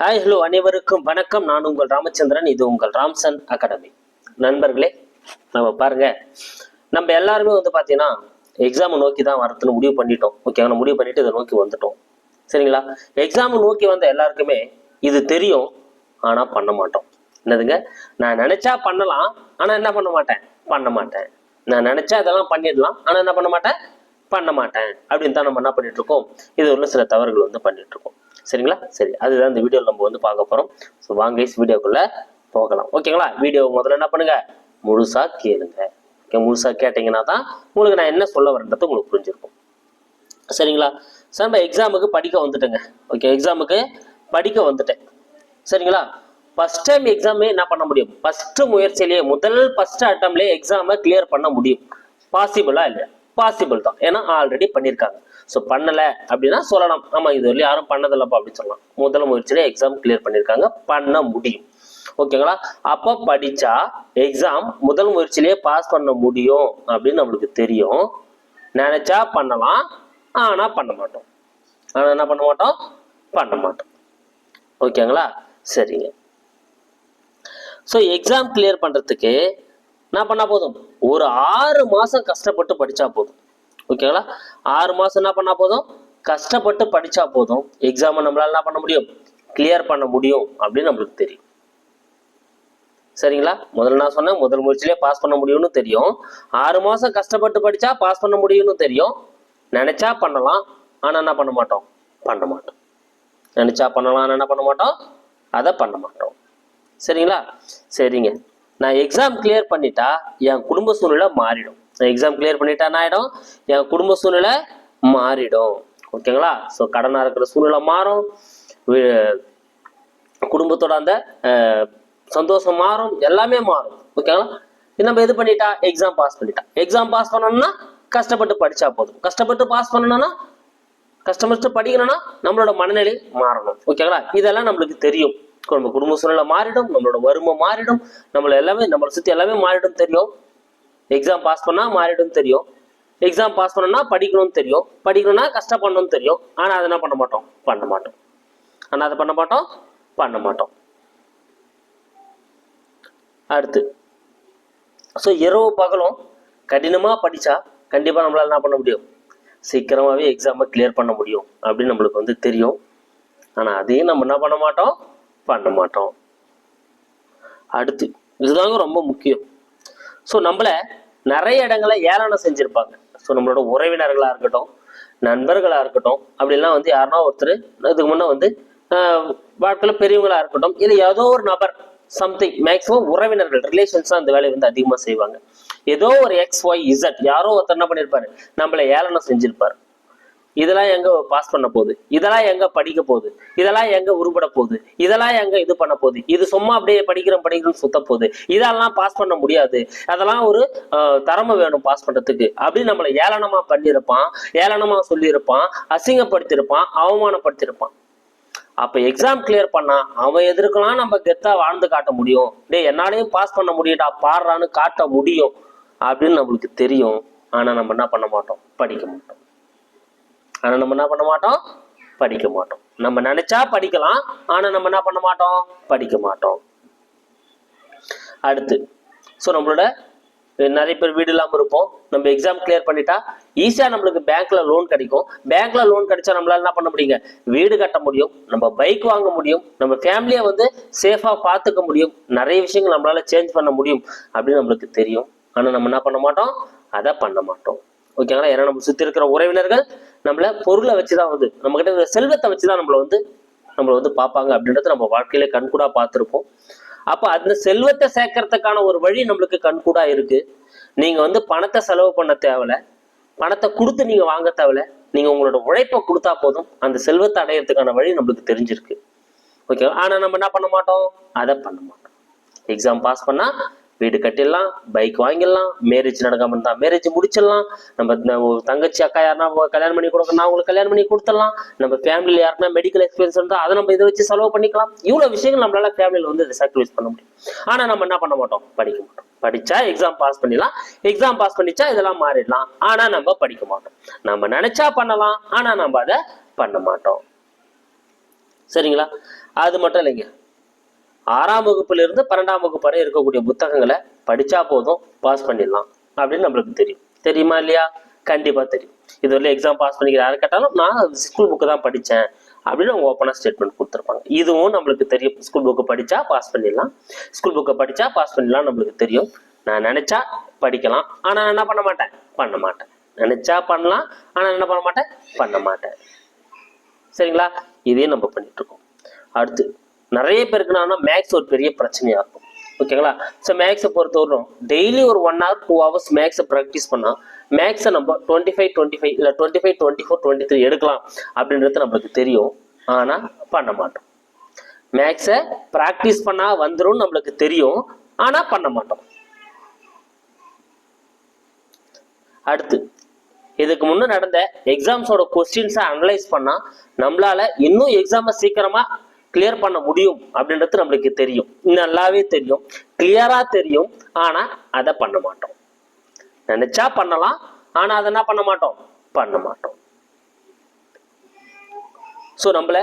Hi hello அனைவருக்கும் வணக்கம். நான் உங்கள் ராமச்சந்திரன் இது உங்கள் ராம்சன் அகாடமி. நண்பர்களே நம்ம பாருங்க. நம்ம எல்லாருமே வந்து பார்த்தீங்கன்னா எக்ஸாமை நோக்கி தான் வரதுன்னு முடிவு பண்ணிட்டோம். ஓகேங்களா முடிவு பண்ணிட்டு இதை நோக்கி வந்துட்டோம். சரிங்களா? எக்ஸாமை நோக்கி வந்த எல்லாருக்குமே இது தெரியும். ஆனால் பண்ண மாட்டோம். என்னதுங்க? நான் நினைச்சா பண்ணலாம் ஆனால் என்ன பண்ண மாட்டேன்? பண்ண மாட்டேன். நான் நினைச்சா இதெல்லாம் பண்ணிடலாம் ஆனால் என்ன பண்ண மாட்டேன்? பண்ண மாட்டேன். அப்படின்னு தான் நம்ம என்ன பண்ணிட்டு இருக்கோம்? இது உள்ள சில தவறுகள் வந்து பண்ணிட்டு இருக்கோம். சரிங்களா? சரி அதுதான் இந்த வீடியோவில் நம்ம வந்து பார்க்க போகிறோம் ஸோ வாங்க வீடியோக்குள்ளே போகலாம். ஓகேங்களா வீடியோ முதல்ல என்ன பண்ணுங்க? முழுசாக கேளுங்க. ஓகே முழுசாக கேட்டிங்கன்னா தான் உங்களுக்கு நான் என்ன சொல்ல வரேன்றது உங்களுக்கு புரிஞ்சிருக்கும். சரிங்களா? சார் நம்ம எக்ஸாமுக்கு படிக்க வந்துட்டேங்க. ஓகே எக்ஸாமுக்கு படிக்க வந்துட்டேன். சரிங்களா? ஃபர்ஸ்ட் டைம் எக்ஸாமே என்ன பண்ண முடியும்? ஃபஸ்ட்டு முயற்சியிலேயே முதல் ஃபஸ்ட்டு அட்டம்லேயே எக்ஸாமை கிளியர் பண்ண முடியும். பாசிபிளா இல்லையா? பாசிபிள் தான். ஏன்னா ஆல்ரெடி பண்ணியிருக்காங்க ஸோ பண்ணலை அப்படின்னா சொல்லலாம். ஆமாம் இது வரையும் யாரும் பண்ணதில்லப்பா அப்படின்னு சொல்லலாம். முதல் முயற்சியிலே எக்ஸாம் கிளியர் பண்ணியிருக்காங்க. பண்ண முடியும். ஓகேங்களா அப்போ படித்தா எக்ஸாம் முதல் முயற்சியிலேயே பாஸ் பண்ண முடியும் அப்படின்னு நம்மளுக்கு தெரியும். நினச்சா பண்ணலாம். ஆனால் பண்ண மாட்டோம். ஆனால் என்ன பண்ண மாட்டோம்? பண்ண மாட்டோம். ஓகேங்களா சரிங்க. ஸோ எக்ஸாம் கிளியர் பண்ணுறதுக்கு என்ன பண்ணால் போதும். ஒரு ஆறு மாதம் கஷ்டப்பட்டு படித்தா போதும். ஓகேங்களா? ஆறு மாசம் என்ன பண்ணா போதும்? கஷ்டப்பட்டு படிச்சா போதும். எக்ஸாமை நம்மளால என்ன பண்ண முடியும்? கிளியர் பண்ண முடியும் அப்படின்னு நம்மளுக்கு தெரியும். சரிங்களா? முதல்ல நான் சொன்னேன் முதல் முயற்சியிலே பாஸ் பண்ண முடியும்னு தெரியும். ஆறு மாசம் கஷ்டப்பட்டு படிச்சா பாஸ் பண்ண முடியும்னு தெரியும். நினைச்சா பண்ணலாம். ஆனா என்ன பண்ண மாட்டோம்? பண்ண மாட்டோம். நினைச்சா பண்ணலாம் ஆனா என்ன பண்ண மாட்டோம்? அதை பண்ண மாட்டோம். சரிங்களா? சரிங்க. நான் எக்ஸாம் கிளியர் பண்ணிட்டா என் குடும்ப சூழ்நிலை மாறிடும். எக்ஸாம் கிளியர் பண்ணிட்டா ஆகிடும் என் குடும்ப சூழ்நிலை மாறிடும். ஓகேங்களா? ஸோ கடனாக இருக்கிற சூழ்நிலை மாறும். குடும்பத்தோட அந்த சந்தோஷம் மாறும். எல்லாமே மாறும். ஓகேங்களா? நம்ம இது பண்ணிட்டா எக்ஸாம் பாஸ் பண்ணிட்டா. எக்ஸாம் பாஸ் பண்ணணும்னா கஷ்டப்பட்டு படிச்சா போதும். கஷ்டப்பட்டு பாஸ் பண்ணணும்னா கஷ்டப்பட்டு படிக்கணும்னா நம்மளோட மனநிலை மாறணும். ஓகேங்களா? இதெல்லாம் நம்மளுக்கு தெரியும். நம்ம குடும்ப சூழ்நிலை மாறிடும் நம்மளோட வறுமை மாறிடும் நம்மள எல்லாமே நம்மளை சுத்தி எல்லாமே மாறிடும் தெரியும். எக்ஸாம் பாஸ் பண்ணால் மாறிடும் தெரியும். எக்ஸாம் பாஸ் பண்ணணும்னா படிக்கணும்னு தெரியும். படிக்கணும்னா கஷ்டப்படணும்னு தெரியும். ஆனால் அதை என்ன பண்ண மாட்டோம்? பண்ண மாட்டோம். ஆனால் அதை பண்ண மாட்டோம்? பண்ண மாட்டோம். அடுத்து. ஸோ இரவு பகலும் கடினமாக படித்தா கண்டிப்பாக நம்மளால் என்ன பண்ண முடியும்? சீக்கிரமாகவே எக்ஸாமை கிளியர் பண்ண முடியும். அப்படின்னு நம்மளுக்கு வந்து தெரியும். ஆனால் அதையும் நம்ம என்ன பண்ண மாட்டோம்? பண்ண மாட்டோம். அடுத்து. இதுதாங்க ரொம்ப முக்கியம். ஸோ நம்மளை நிறைய இடங்களை ஏளனம் செஞ்சுருப்பாங்க. ஸோ நம்மளோட உறவினர்களாக இருக்கட்டும் நண்பர்களாக இருக்கட்டும் அப்படிலாம் வந்து யாருன்னா ஒருத்தர் இதுக்கு முன்னே வந்து வாழ்க்கையில் பெரியவங்களாக பெரியவங்களா இருக்கட்டும் இல்லை ஏதோ ஒரு நபர் சம்திங் மேக்ஸிமம் உறவினர்கள் ரிலேஷன்ஸ் தான் அந்த வேலையை வந்து அதிகமாக செய்வாங்க. ஏதோ ஒரு எக்ஸ் ஒய் இசட் யாரோ ஒருத்தர் என்ன பண்ணியிருப்பாரு நம்மளை ஏளனம் செஞ்சிருப்பாரு. இதெல்லாம் எங்க பாஸ் பண்ண போகுது? இதெல்லாம் எங்க படிக்க போகுது? இதெல்லாம் எங்க உருப்பட போகுது? இதெல்லாம் எங்க இது பண்ண போகுது? இது சும்மா அப்படியே படிக்கிறோம் படிக்கிறோம் சுத்த போகுது. இதெல்லாம் பாஸ் பண்ண முடியாது. அதெல்லாம் ஒரு திறமை வேணும் பாஸ் பண்றதுக்கு. அப்படின்னு நம்மளை ஏளனமா பண்ணியிருப்பான் ஏளனமா சொல்லியிருப்பான் அசிங்கப்படுத்தியிருப்பான் அவமானப்படுத்தியிருப்பான். அப்ப எக்ஸாம் கிளியர் பண்ணா அவன் எதிர்க்கலாம் நம்ம கெத்தா வாழ்ந்து காட்ட முடியும். டேய் என்னாலையும் பாஸ் பண்ண முடியும்டா பாடுறான்னு காட்ட முடியும். அப்படின்னு நம்மளுக்கு தெரியும். ஆனா நம்ம என்ன பண்ண மாட்டோம்? படிக்க மாட்டோம். ஆனா நம்ம என்ன பண்ண மாட்டோம்? படிக்க மாட்டோம். நம்ம நினைச்சா படிக்கலாம் ஆனா நம்ம என்ன பண்ண மாட்டோம்? படிக்க மாட்டோம். அடுத்து ஸோ நம்மளோட நிறைய பேர் வீடு இல்லாமல் இருப்போம். நம்ம எக்ஸாம் கிளியர் பண்ணிட்டா ஈஸியா நம்மளுக்கு பேங்க்ல லோன் கிடைக்கும். பேங்க்ல லோன் கிடைச்சா நம்மளால என்ன பண்ண முடியுங்க? வீடு கட்ட முடியும் நம்ம பைக் வாங்க முடியும் நம்ம ஃபேமிலியை வந்து சேஃபா பார்த்துக்க முடியும். நிறைய விஷயங்கள் நம்மளால சேஞ்ச் பண்ண முடியும் அப்படின்னு நம்மளுக்கு தெரியும். ஆனா நம்ம என்ன பண்ண மாட்டோம்? அதை பண்ண மாட்டோம். ஓகேங்களா ஏன்னா நம்ம சுத்தி இருக்கிற உறவினர்கள் நம்மள பொருளை வச்சுதான் வந்து நம்ம கிட்ட இருக்கிற செல்வத்தை வச்சுதான் நம்மள வந்து நம்மள வந்து பார்ப்பாங்க அப்படின்றத நம்ம வாழ்க்கையில கண்கூடா பார்த்துருப்போம். அப்ப அந்த செல்வத்தை சேர்க்கறதுக்கான ஒரு வழி நம்மளுக்கு கண்கூடா இருக்கு. நீங்க வந்து பணத்தை செலவு பண்ண தேவையில்ல. பணத்தை கொடுத்து நீங்க வாங்க தேவையில்ல. நீங்க உங்களோட உழைப்பை கொடுத்தா போதும். அந்த செல்வத்தை அடையறதுக்கான வழி நம்மளுக்கு தெரிஞ்சிருக்கு. ஓகே ஆனா நம்ம என்ன பண்ண மாட்டோம்? அதை பண்ண மாட்டோம். எக்ஸாம் பாஸ் பண்ணா வீடு கட்டிடலாம் பைக் வாங்கிடலாம் மேரேஜ் நடக்காம இருந்தால் மேரேஜ் முடிச்சிடலாம். நம்ம ஒரு தங்கச்சி அக்கா யாருன்னா கல்யாணம் பண்ணி கொடுக்கணும் அவங்களுக்கு கல்யாணம் பண்ணி கொடுத்துடலாம். நம்ம ஃபேமிலியில் யாருன்னா மெடிக்கல் எக்ஸ்பீரியன்ஸ் இருந்தால் அதை நம்ம இதை வச்சு செலவு பண்ணிக்கலாம். இவ்வளோ விஷயங்கள் நம்மளால ஃபேமிலியில் வந்து இதை சாக்ரிஃபைஸ் பண்ண முடியும். ஆனால் நம்ம என்ன பண்ண மாட்டோம்? படிக்க மாட்டோம். படிச்சா எக்ஸாம் பாஸ் பண்ணிடலாம். எக்ஸாம் பாஸ் பண்ணிச்சா இதெல்லாம் மாறிடலாம். ஆனா நம்ம படிக்க மாட்டோம். நம்ம நினைச்சா பண்ணலாம். ஆனா நம்ம அதை பண்ண மாட்டோம். சரிங்களா? அது மட்டும் இல்லைங்க. ஆறாம் வகுப்புல இருந்து பன்னெண்டாம் வகுப்பு வரை இருக்கக்கூடிய புத்தகங்களை படிச்சா போதும் பாஸ் பண்ணிடலாம் அப்படின்னு நம்மளுக்கு தெரியும். தெரியுமா இல்லையா? கண்டிப்பா தெரியும். இது இதுவரை எக்ஸாம் பாஸ் பண்ணிக்கிற யாரை கேட்டாலும் நான் ஸ்கூல் புக்கு தான் படித்தேன் அப்படின்னு அவங்க ஓப்பனாக ஸ்டேட்மெண்ட் கொடுத்துருப்பாங்க. இதுவும் நம்மளுக்கு தெரியும். ஸ்கூல் புக்கு படித்தா பாஸ் பண்ணிடலாம். ஸ்கூல் புக்கை படித்தா பாஸ் பண்ணிடலாம் நம்மளுக்கு தெரியும். நான் நினச்சா படிக்கலாம். ஆனால் நான் என்ன பண்ண மாட்டேன்? பண்ண மாட்டேன். நினச்சா பண்ணலாம். ஆனால் என்ன பண்ண மாட்டேன்? பண்ண மாட்டேன். சரிங்களா? இதையும் நம்ம பண்ணிட்டு இருக்கோம். அடுத்து நிறைய பேருக்கு நான் மேக்ஸ் ஒரு பெரிய பிரச்சனையா இருக்கும். ஓகேங்களா ஸோ மேக்ஸை பொறுத்தவரைக்கும் டெய்லி ஒரு ஒன் ஹவர் டூ ஹவர்ஸ் மேக்ஸை ப்ராக்டிஸ் பண்ணால் மேக்ஸை நம்ம டுவெண்ட்டி ஃபைவ் டுவெண்ட்டி ஃபைவ் இல்லை twenty five twenty four twenty three எடுக்கலாம் அப்படின்றது நம்மளுக்கு தெரியும். ஆனால் பண்ண மாட்டோம். மேக்ஸை ப்ராக்டிஸ் பண்ணால் வந்துடும் நம்மளுக்கு தெரியும். ஆனால் பண்ண மாட்டோம். அடுத்து இதுக்கு முன்னே நடந்த எக்ஸாம்ஸோட கொஸ்டின்ஸை அனலைஸ் பண்ணால் நம்மளால இன்னும் எக்ஸாமை சீக்கிரமா கிளியர் பண்ண முடியும் அப்படின்றது நம்மளுக்கு தெரியும். நல்லாவே தெரியும். கிளியரா தெரியும். ஆனா அதை பண்ண மாட்டோம். நினைச்சா பண்ணலாம். ஆனா அதை என்ன பண்ண மாட்டோம்? பண்ண மாட்டோம். ஸோ நம்மள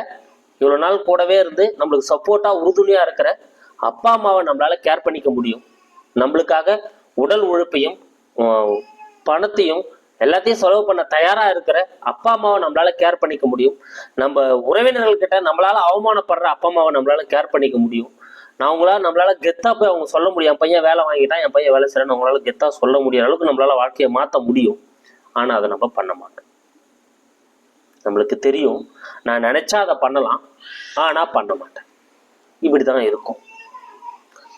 இவ்வளோ நாள் கூடவே இருந்து நம்மளுக்கு சப்போர்ட்டா உறுதுணையா இருக்கிற அப்பா அம்மாவை நம்மளால கேர் பண்ணிக்க முடியும். நம்மளுக்காக உடல் உழைப்பையும் பணத்தையும் எல்லாத்தையும் செலவு பண்ண தயாரா இருக்கிற அப்பா அம்மாவை நம்மளால கேர் பண்ணிக்க முடியும். நம்ம உறவினர்கள் கிட்ட நம்மளால அவமானப்படுற அப்பா அம்மாவை நம்மளால கேர் பண்ணிக்க முடியும். நான் அவங்களால நம்மளால கெத்தா போய் அவங்க சொல்ல முடியும். என் பையன் வேலை வாங்கிட்டான் என் பையன் வேலை செய்யறேன்னு அவங்களால கெத்தா சொல்ல முடியாத அளவுக்கு நம்மளால வாழ்க்கையை மாற்ற முடியும். ஆனா அதை நம்ம பண்ண மாட்டோம். நம்மளுக்கு தெரியும். நான் நினைச்சா அதை பண்ணலாம். ஆனா பண்ண மாட்டேன். இப்படிதான் இருக்கும்.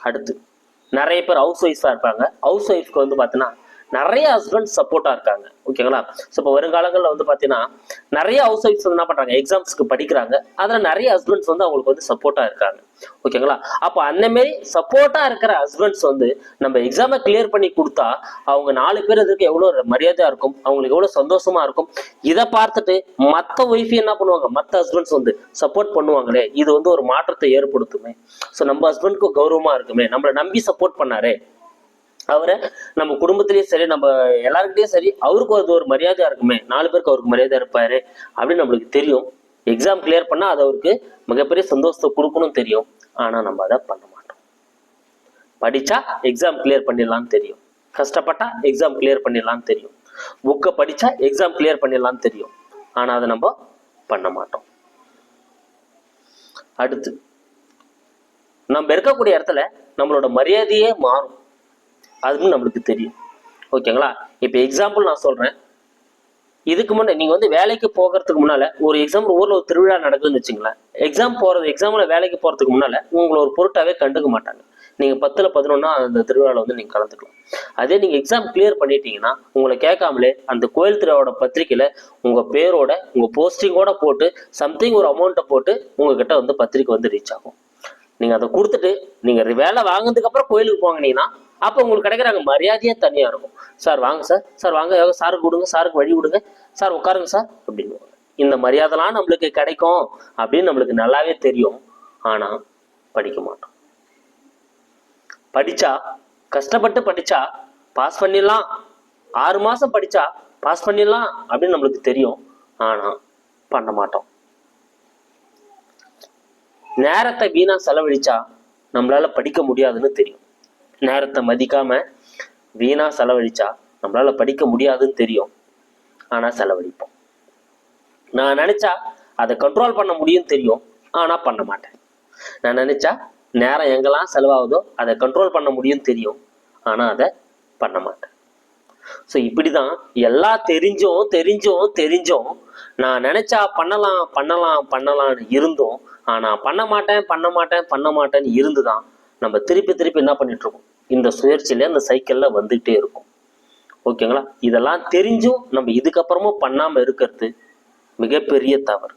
அடுத்து நிறைய பேர் ஹவுஸ் ஒய்ஃபாக இருப்பாங்க. ஹவுஸ் ஒய்ஃப்க்கு வந்து பார்த்தீங்கன்னா நிறைய ஹஸ்பண்ட் சப்போர்ட்டாக இருக்காங்க. ஓகேங்களா ஸோ இப்போ வருங்காலங்களில் வந்து பார்த்தீங்கன்னா நிறைய ஹவுஸ் ஒய்ஃப்ஸ் வந்து என்ன பண்ணுறாங்க எக்ஸாம்ஸ்க்கு படிக்கிறாங்க. அதில் நிறைய ஹஸ்பண்ட்ஸ் வந்து அவங்களுக்கு வந்து சப்போர்ட்டாக இருக்காங்க. ஓகேங்களா அப்போ அந்த மாரி சப்போர்ட்டாக இருக்கிற ஹஸ்பண்ட்ஸ் வந்து நம்ம எக்ஸாமை கிளியர் பண்ணி கொடுத்தா அவங்க நாலு பேர் இதுக்கு எவ்வளோ மரியாதையாக இருக்கும்? அவங்களுக்கு எவ்வளோ சந்தோஷமா இருக்கும்? இதை பார்த்துட்டு மற்ற ஒய்ஃபி என்ன பண்ணுவாங்க? மற்ற ஹஸ்பண்ட்ஸ் வந்து சப்போர்ட் பண்ணுவாங்களே? இது வந்து ஒரு மாற்றத்தை ஏற்படுத்துமே. ஸோ நம்ம ஹஸ்பண்ட்க்கு கௌரவமா இருக்குமே. நம்மளை நம்பி சப்போர்ட் பண்ணாரே. அவரை நம்ம குடும்பத்திலயும் சரி நம்ம எல்லாருக்கிட்டையும் சரி அவருக்கு அது ஒரு மரியாதையா இருக்குமே. நாலு பேருக்கு அவருக்கு மரியாதை இருப்பாரு அப்படின்னு நம்மளுக்கு தெரியும். எக்ஸாம் கிளியர் பண்ணா அது அவருக்கு மிகப்பெரிய சந்தோஷத்தை கொடுக்கணும் தெரியும். ஆனா நம்ம அதை பண்ண மாட்டோம். படிச்சா எக்ஸாம் கிளியர் பண்ணிடலாம்னு தெரியும். கஷ்டப்பட்டா எக்ஸாம் கிளியர் பண்ணிடலாம்னு தெரியும். புக்கை படிச்சா எக்ஸாம் கிளியர் பண்ணிடலாம்னு தெரியும். ஆனா அதை நம்ம பண்ண மாட்டோம். அடுத்து நம்ம இருக்கக்கூடிய இடத்துல நம்மளோட மரியாதையே மாறும். அதுவும் நம்மளுக்கு தெரியும். ஓகேங்களா? இப்போ எக்ஸாம்பிள் நான் சொல்கிறேன் இதுக்கு முன்னே நீங்கள் வந்து வேலைக்கு போகிறதுக்கு முன்னால் ஒரு எக்ஸாம்பிள் ஊரில் ஒரு திருவிழா நடக்குதுன்னு வச்சுங்களேன். எக்ஸாம் போகிறது எக்ஸாமில் வேலைக்கு போகிறதுக்கு முன்னால் உங்களை ஒரு பொருட்டாவே கண்டுக்க மாட்டாங்க. நீங்கள் பத்தில் பதினொன்னா அந்த திருவிழாவில் வந்து நீங்கள் கலந்துக்கலாம். அதே நீங்கள் எக்ஸாம் கிளியர் பண்ணிட்டீங்கன்னா உங்களை கேட்காமலே அந்த கோயில் திருவிழாவோட பத்திரிக்கையில் உங்கள் பேரோட உங்கள் போஸ்டிங்கோட போட்டு சம்திங் ஒரு அமௌண்ட்டை போட்டு உங்ககிட்ட வந்து பத்திரிக்கை வந்து ரீச் ஆகும். நீங்கள் அதை கொடுத்துட்டு நீங்கள் வேலை வாங்கினதுக்கப்புறம் கோயிலுக்கு போங்கினீங்கன்னா அப்போ உங்களுக்கு கிடைக்கிற அங்கே மரியாதையே தனியாக இருக்கும். சார் வாங்க சார். சார் வாங்க. சாருக்கு கொடுங்க. சாருக்கு வழி கொடுங்க. சார் உட்காருங்க சார். அப்படின்னு. இந்த மரியாதைலாம் நம்மளுக்கு கிடைக்கும் அப்படின்னு நம்மளுக்கு நல்லாவே தெரியும். ஆனால் படிக்க மாட்டோம். படித்தா கஷ்டப்பட்டு படித்தா பாஸ் பண்ணிடலாம். ஆறு மாதம் படித்தா பாஸ் பண்ணிடலாம் அப்படின்னு நம்மளுக்கு தெரியும். ஆனால் பண்ண மாட்டோம். நேரத்தை வீணாக செலவழிச்சா நம்மளால் படிக்க முடியாதுன்னு தெரியும். நேரத்தை மதிக்காம வீணா செலவழிச்சா நம்மளால படிக்க முடியாதுன்னு தெரியும். ஆனா செலவழிப்போம். நான் நினைச்சா அதை கண்ட்ரோல் பண்ண முடியும்னு தெரியும். ஆனா பண்ண மாட்டேன். நான் நினைச்சா நேரம் எங்கெல்லாம் செலவாகுதோ அதை கண்ட்ரோல் பண்ண முடியும்னு தெரியும். ஆனா அதை பண்ண மாட்டேன். ஸோ இப்படிதான் எல்லாம் தெரிஞ்சும் தெரிஞ்சும் தெரிஞ்சும் நான் நினைச்சா பண்ணலாம் பண்ணலாம் பண்ணலாம்னு இருந்தும் ஆனா பண்ண மாட்டேன் பண்ண மாட்டேன் பண்ண மாட்டேன்னு இருந்துதான் நம்ம திருப்பி திருப்பி என்ன பண்ணிட்டு இருக்கோம்? இந்த சுழற்சியில அந்த சைக்கிள்ல வந்துகிட்டே இருக்கும். ஓகேங்களா? இதெல்லாம் தெரிஞ்சும் நம்ம இதுக்கப்புறமும் பண்ணாம இருக்கிறது மிகப்பெரிய தவறு.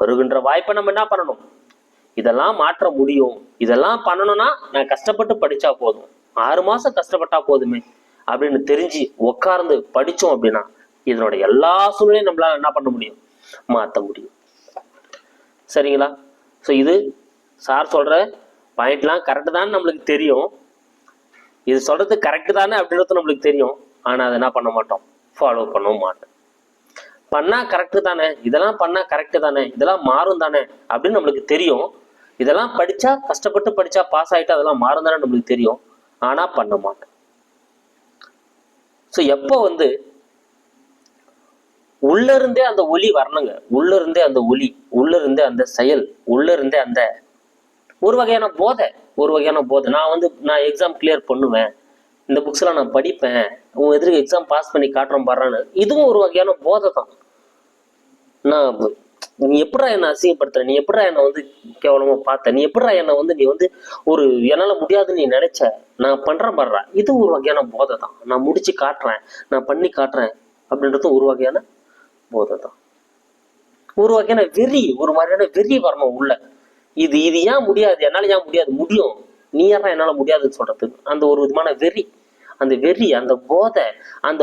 வருகின்ற வாய்ப்பை நம்ம என்ன பண்ணணும்? இதெல்லாம் மாற்ற முடியும். இதெல்லாம் பண்ணணும்னா நான் கஷ்டப்பட்டு படிச்சா போதும். ஆறு மாசம் கஷ்டப்பட்டா போதுமே அப்படின்னு தெரிஞ்சு உட்கார்ந்து படிச்சோம் அப்படின்னா இதனோட எல்லா சூழ்நிலையும் நம்மளால என்ன பண்ண முடியும்? மாற்ற முடியும். சரிங்களா? ஸோ இது சார் சொல்ற பாயிண்ட்லாம் கரெக்டு தான் நம்மளுக்கு தெரியும். இது சொல்கிறது கரெக்டு தானே அப்படின்றது நம்மளுக்கு தெரியும். ஆனால் அதை என்ன பண்ண மாட்டோம்? ஃபாலோ பண்ணவும் மாட்டோம். பண்ணால் கரெக்டு தானே? இதெல்லாம் பண்ணால் கரெக்டு தானே? இதெல்லாம் மாறும் தானே? அப்படின்னு நம்மளுக்கு தெரியும். இதெல்லாம் படித்தா கஷ்டப்பட்டு படித்தா பாஸ் ஆகிட்டு அதெல்லாம் மாறும் தானே நம்மளுக்கு தெரியும். ஆனால் பண்ண மாட்டேன் ஸோ எப்போ வந்து உள்ளிருந்தே அந்த ஒலி வரணுங்க? உள்ளிருந்தே அந்த ஒலி உள்ளிருந்தே அந்த செயல் உள்ளிருந்தே அந்த ஒரு வகையான போதை ஒரு வகையான போதை. நான் வந்து நான் எக்ஸாம் கிளியர் பண்ணுவேன். இந்த புக்ஸ்லாம் நான் படிப்பேன். உன் எதிர்க்கு எக்ஸாம் பாஸ் பண்ணி காட்டுறோம் பாடுறான்னு இதுவும் ஒரு வகையான போதை தான். நான் நீ எப்படா என்னை அசிங்கப்படுத்துற? நீ எப்படா என்னை வந்து கேவலமாக பார்த்த? நீ எப்படா என்னை வந்து நீ வந்து ஒரு என்னால் முடியாதுன்னு நீ நினைச்ச? நான் பண்ணுறேன் பாடுறா இது ஒரு வகையான போதை தான். நான் முடிச்சு காட்டுறேன். நான் பண்ணி காட்டுறேன். அப்படின்றதும் ஒரு வகையான போதை தான். ஒரு வகையான வெறி ஒரு மாதிரியான வெறி வரணும் உள்ள. இது இது ஏன் முடியாது? என்னால் ஏன் முடியாது? முடியும். நீ என்னால் முடியாதுன்னு சொல்றதுக்கு அந்த ஒரு விதமான வெறி. அந்த வெறி அந்த போதை அந்த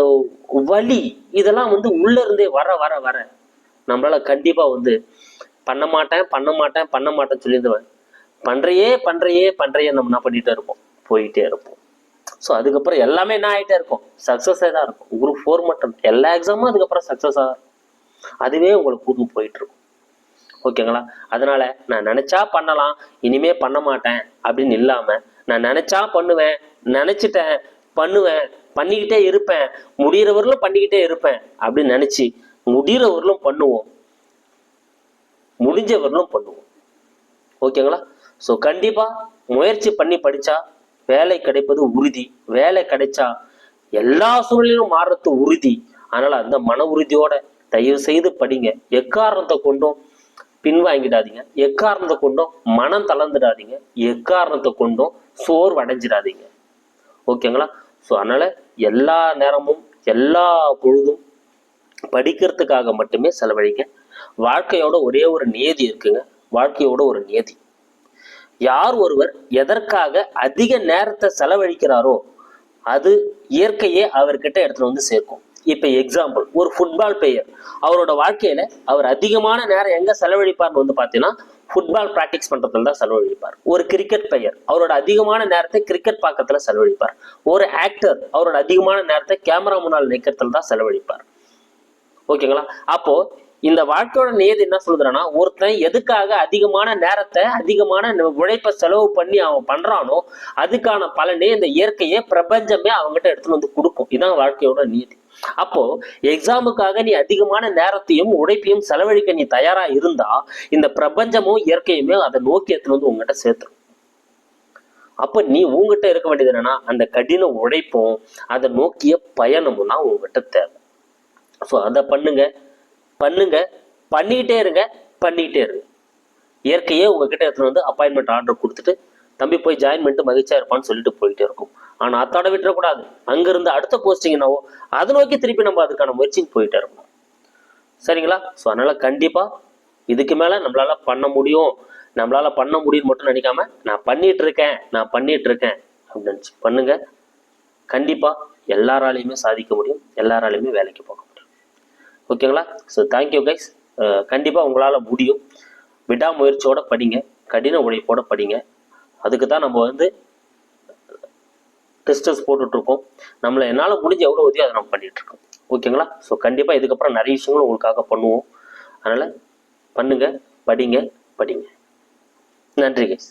வலி இதெல்லாம் வந்து உள்ள இருந்தே வர வர வர. நம்மளால கண்டிப்பா வந்து பண்ண மாட்டேன் பண்ண மாட்டேன் பண்ண மாட்டேன்னு சொல்லியிருந்தவன் பண்றையே பண்றையே பண்றையே நம்ம என்ன பண்ணிட்டே இருப்போம்? போயிட்டே இருப்போம். ஸோ அதுக்கப்புறம் எல்லாமே என்ன ஆகிட்டே இருக்கும்? சக்ஸஸே தான் இருக்கும். குரூப் ஃபோர் மட்டும். எல்லா எக்ஸாமும் அதுக்கப்புறம் சக்ஸஸாக இருக்கும். அதுவே உங்களுக்கு கூட்டு போயிட்டு இருக்கும். ஓகேங்களா? அதனால நான் நினைச்சா பண்ணலாம் இனிமே பண்ண மாட்டேன் அப்படின்னு இல்லாம நான் நினைச்சா பண்ணுவேன் நினைச்சிட்டேன் பண்ணுவேன் பண்ணிக்கிட்டே இருப்பேன் முடிகிறவர்களும் பண்ணிக்கிட்டே இருப்பேன் அப்படின்னு நினைச்சு முடிகிறவர்களும் பண்ணுவோம். முடிஞ்சவர்களும் பண்ணுவோம். ஓகேங்களா? ஸோ கண்டிப்பா முயற்சி பண்ணி படிச்சா வேலை கிடைப்பது உறுதி. வேலை கிடைச்சா எல்லா சூழ்நிலையும் மாறுறது உறுதி. அதனால அந்த மன உறுதியோட தயவு செய்து படிங்க. எக்காரணத்தை கொண்டும் பின்வாங்கிடாதீங்க. எக்காரணத்தை கொண்டும் மனம் தளர்ந்துடாதீங்க. எக்காரணத்தை கொண்டும் சோர்வடைஞ்சிடாதீங்க. ஓகேங்களா? ஸோ அதனால் எல்லா நேரமும் எல்லா பொழுதும் படிக்கிறதுக்காக மட்டுமே செலவழிங்க. வாழ்க்கையோட ஒரே ஒரு நியதி இருக்குங்க. வாழ்க்கையோட ஒரு நியதி. யார் ஒருவர் எதற்காக அதிக நேரத்தை செலவழிக்கிறாரோ அது இயற்கையே அவர்கிட்ட இடத்துல வந்து சேர்க்கும். இப்ப எக்ஸாம்பிள் ஒரு ஃபுட்பால் பிளேயர் அவரோட வாழ்க்கையில அவர் அதிகமான நேரம் எங்க செலவழிப்பார்னு வந்து பாத்தீங்கன்னா ஃபுட்பால் பிராக்டிஸ் பண்றதுல தான் செலவழிப்பார். ஒரு கிரிக்கெட் பிளேயர் அவரோட அதிகமான நேரத்தை கிரிக்கெட் பார்க்கறதுல செலவழிப்பார். ஒரு ஆக்டர் அவரோட அதிகமான நேரத்தை கேமரா முன்னால் நிற்கிறதுல தான் செலவழிப்பார். ஓகேங்களா? அப்போ இந்த வாழ்க்கையோட நியதி என்ன சொல்லுதுன்னா ஒருத்தன் எதுக்காக அதிகமான நேரத்தை அதிகமான உழைப்பை செலவு பண்ணி அவன் பண்றானோ அதுக்கான பலனே இந்த இயற்கையே பிரபஞ்சமே அவங்ககிட்ட எடுத்துட்டு வந்து கொடுக்கும். இதான் வாழ்க்கையோட நியதி. அப்போ எக்ஸாமுக்காக நீ அதிகமான நேரத்தையும் உழைப்பையும் செலவழிக்க நீ தயாரா இருந்தா இந்த பிரபஞ்சமும் இயற்கையுமே அதை நோக்கி எடுத்துன்னு வந்து உங்ககிட்ட சேர்த்துரும். அப்ப நீ உங்ககிட்ட இருக்க வேண்டியது என்னன்னா அந்த கடின உழைப்பும் அதை நோக்கிய பயணமும் தான் உங்ககிட்ட தேவை. ஸோ அதை பண்ணுங்க. பண்ணுங்க. பண்ணிக்கிட்டே இருங்க. பண்ணிக்கிட்டே இருங்க. இயற்கையே உங்ககிட்ட எடுத்துட்டு வந்து அப்பாயின்மெண்ட் ஆர்டர் கொடுத்துட்டு தம்பி போய் ஜாயின் பண்ணிட்டு மகிழ்ச்சியாக இருப்பான்னு சொல்லிட்டு போயிட்டே இருக்கும். ஆனால் அத்தோட விட்டுறக்கூடாது. அங்கேருந்து அடுத்த போஸ்டிங் என்னவோ அதை நோக்கி திருப்பி நம்ம அதுக்கான முயற்சிக்கு போயிட்டே இருக்கணும் சரிங்களா? ஸோ அதனால் கண்டிப்பாக இதுக்கு மேலே நம்மளால் பண்ண முடியும். நம்மளால் பண்ண முடியும்னு மட்டும் நினைக்காம நான் பண்ணிட்டு இருக்கேன் நான் பண்ணிட்டு இருக்கேன் அப்படின்னு நினச்சி பண்ணுங்க. கண்டிப்பாக எல்லாராலையுமே சாதிக்க முடியும். எல்லாராலையுமே வேலைக்கு போக முடியும். ஓகேங்களா? ஸோ தேங்க்யூ கைஸ் கண்டிப்பாக உங்களால் முடியும். விடாமுயற்சியோட படிங்க. கடின உழைப்போட படிங்க. அதுக்கு தான் நம்ம வந்து டெஸ்டர்ஸ் போட்டுட்ருக்கோம். நம்மளை என்னால் முடிஞ்ச எவ்வளோ உதவியோ அதை நம்ம பண்ணிகிட்ருக்கோம் ஓகேங்களா? ஸோ கண்டிப்பாக இதுக்கப்புறம் நிறைய விஷயங்களும் உங்களுக்காக பண்ணுவோம். அதனால் பண்ணுங்க படிங்க படிங்க. நன்றி கைஸ்